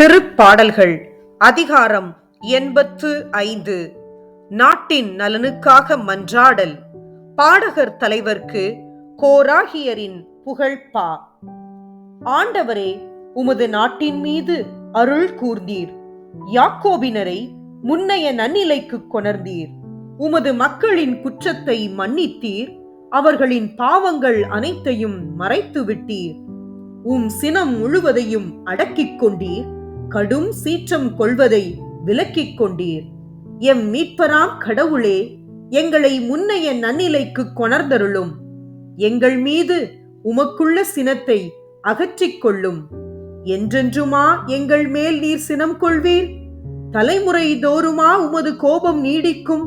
திருப்பாடல்கள் அதிகாரம் எண்பத்து ஐந்து. நாட்டின் நலனுக்காக மன்றாடல். பாடகர் தலைவர்க்கு கோராகியரின் புகழ்பா ஆண்டவரே உமது நாட்டின் மீது அருள் கூர்ந்தீர். யாக்கோபினரை முன்னைய நன்னிலைக்கு கொணர்ந்தீர். உமது மக்களின் குற்றத்தை மன்னித்தீர். அவர்களின் பாவங்கள் அனைத்தையும் மறைத்து விட்டீர் உம் சினம் முழுவதையும் அடக்கிக் கொண்டீர். கடும் சீற்றம் கொள்வதை விலக்கிக் கொண்டீர். எம் மீட்பராம் கடவுளே எங்களை முன்னைய நன்னிலைக்கு கொணர்ந்தருளும். எங்கள் மீது உமக்குள்ள சினத்தை அகற்றிக் கொள்ளும். என்றென்றுமா எங்கள் மேல் நீர் சினம் கொள்வீர்? தலைமுறை தோறுமா உமது கோபம் நீடிக்கும்.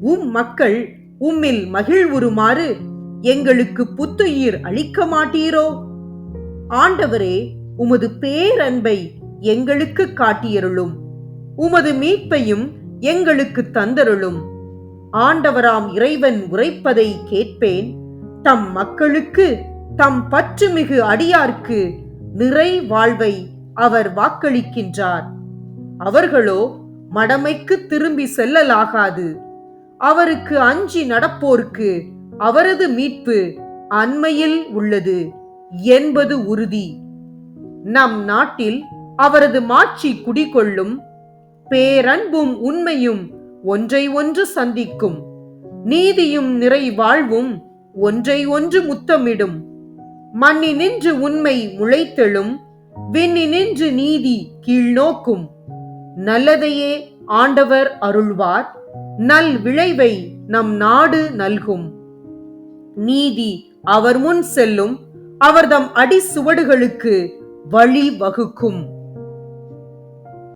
உம் மக்கள் உம்மில் மகிழ்வுறுமாறு எங்களுக்கு புத்துயிர் அளிக்க மாட்டீரோ? ஆண்டவரே உமது பேரன்பை எங்களுக்கு காட்டியருளும். உமது மீட்பையும் எங்களுக்கு தந்தருளும். ஆண்டவராம் இறைவன் உரைப்பதை கேட்பேன். தம் மக்களுக்கு தம் பற்றுமிகு அடியார்க்கு நிறை வாழ்வை அவர் வாக்களிக்கின்றார். அவர்களோ மடமைக்கு திரும்பி செல்லலாகாது. அவருக்கு அஞ்சி நடப்போர்க்கு அவரது மீட்பு அண்மையில் உள்ளது என்பது உறுதி. நம் நாட்டில் அவரது மாட்சி குடிகொள்ளும் பேரன்பும் உண்மையும் ஒன்றை ஒன்று சந்திக்கும் நீதியும் நிறை வாழ்வும் ஒன்றை ஒன்று முத்தமிடும். மண்ணி நின்று உண்மை முளைத்தெழும் விண்ணி நின்று நீதி கீழ்நோக்கும் நல்லதையே ஆண்டவர் அருள்வார் நல் விளைவை நம் நாடு நல்கும். நீதி அவர் முன் செல்லும் அவர்தம் அடி சுவடுகளுக்கு வழி வகுக்கும்.